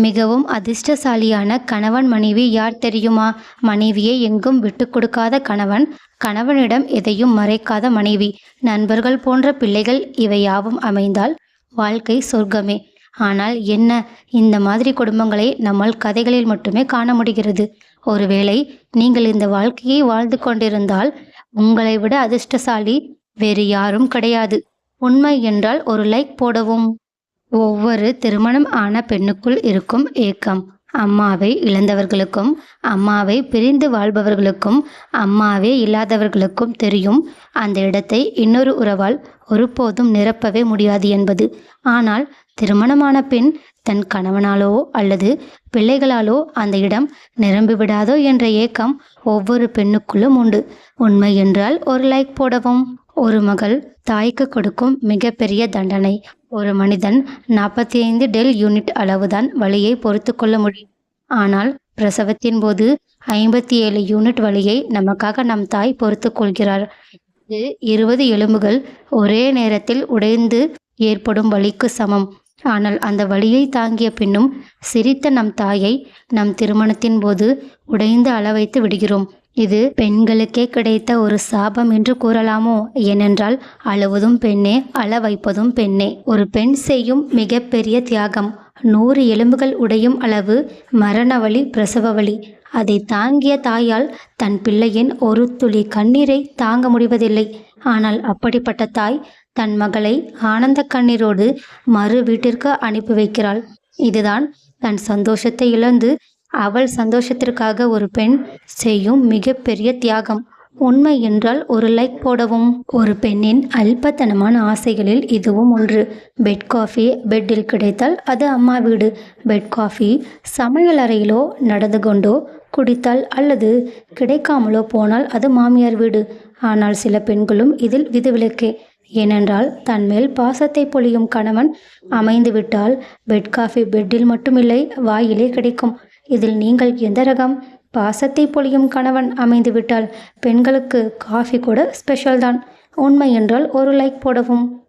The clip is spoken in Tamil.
மிகவும் அதிர்ஷ்டசாலியான கணவன் மனைவி யார் தெரியுமா? மனைவியை எங்கும் விட்டு கொடுக்காத கணவன் கணவனிடம் எதையும் மறைக்காத மனைவி. நண்பர்கள் போன்ற பிள்ளைகள் இவை யாவும் அமைந்தால் வாழ்க்கை சொர்க்கமே. ஆனால் என்ன? இந்த மாதிரி குடும்பங்களை நம்மால் கதைகளில் மட்டுமே காண முடிகிறது. ஒருவேளை நீங்கள் இந்த வாழ்க்கையை வாழ்ந்து கொண்டிருந்தால் உங்களை விட அதிர்ஷ்டசாலி வேறு யாரும் கிடையாது. உண்மை என்றால் ஒரு லைக் போடவும். ஒவ்வொரு திருமணம் ஆன பெண்ணுக்குள் இருக்கும் ஏக்கம். அம்மாவை இழந்தவர்களுக்கும் அம்மாவை பிரிந்து வாழ்பவர்களுக்கும் அம்மாவே இல்லாதவர்களுக்கும் தெரியும். அந்த இடத்தை இன்னொரு உறவால் ஒருபோதும் நிரப்பவே முடியாது என்பது. ஆனால் திருமணமான பெண் தன் கணவனாலோ அல்லது பிள்ளைகளாலோ அந்த இடம் நிரம்பிவிடாதோ என்ற ஏக்கம் ஒவ்வொரு பெண்ணுக்குள்ளும் உண்டு. உண்மை என்றால் ஒரு லைக் போடவும். ஒரு மகள் தாய்க்கு கொடுக்கும் மிகப்பெரிய தண்டனை. ஒரு மனிதன் நாற்பத்தி ஐந்து டெல் யூனிட் அளவுதான் வலியை பொறுத்து கொள்ள முடியும் ஆனால் பிரசவத்தின் போது ஐம்பத்தி ஏழு யூனிட் வலியை நமக்காக நம் தாய் பொறுத்து கொள்கிறார் இது இருபது எலும்புகள் ஒரே நேரத்தில் உடைந்து ஏற்படும் வலிக்கு சமம். ஆனால் அந்த வலியை தாங்கிய பின்னும் சிரித்த நம் தாயை நம் திருமணத்தின் போது உடைந்து அளவைத்து விடுகிறோம். இது பெண்களுக்கே கிடைத்த ஒரு சாபம் என்று கூறலாமோ? ஏனென்றால் அழுவதும் பெண்ணே அள வைப்பதும் பெண்ணே. ஒரு பெண் செய்யும் மிகப்பெரிய தியாகம் நூறு எலும்புகள் உடையும் அளவு மரண வழி பிரசவ வலி. அதை தாங்கிய தாயால் தன் பிள்ளையின் ஒரு துளி கண்ணீரை தாங்க முடிவதில்லை. ஆனால் அப்படிப்பட்ட தாய் தன் மகளை ஆனந்த கண்ணீரோடு மறு வீட்டிற்கு அனுப்பி வைக்கிறாள். இதுதான் தன் சந்தோஷத்தை இழந்து அவள் சந்தோஷத்திற்காக ஒரு பெண் செய்யும் மிகப்பெரிய தியாகம். உண்மை என்றால் ஒரு லைக் போடவும். ஒரு பெண்ணின் அல்பத்தனமான ஆசைகளில் இதுவும் ஒன்று. பெட் காஃபி பெட்டில் கிடைத்தால் அது அம்மா வீடு. பெட் காஃபி சமையல் அறையிலோ நடந்து கொண்டோ குடித்தால் அல்லது கிடைக்காமலோ போனால் அது மாமியார் வீடு. ஆனால் சில பெண்களும் இதில் விதிவிலக்கே. ஏனென்றால் தன்மேல் பாசத்தை பொழியும் கணவன் அமைந்துவிட்டால் பெட் காஃபி பெட்டில் மட்டுமில்லை வாயிலே கிடைக்கும். இதில் நீங்கள் எந்த ரகம்? பாசத்தை பொழியும் கணவன் அமைந்துவிட்டால் பெண்களுக்கு காஃபி கூட ஸ்பெஷல் தான். உண்மை என்றால் ஒரு லைக் போடவும்.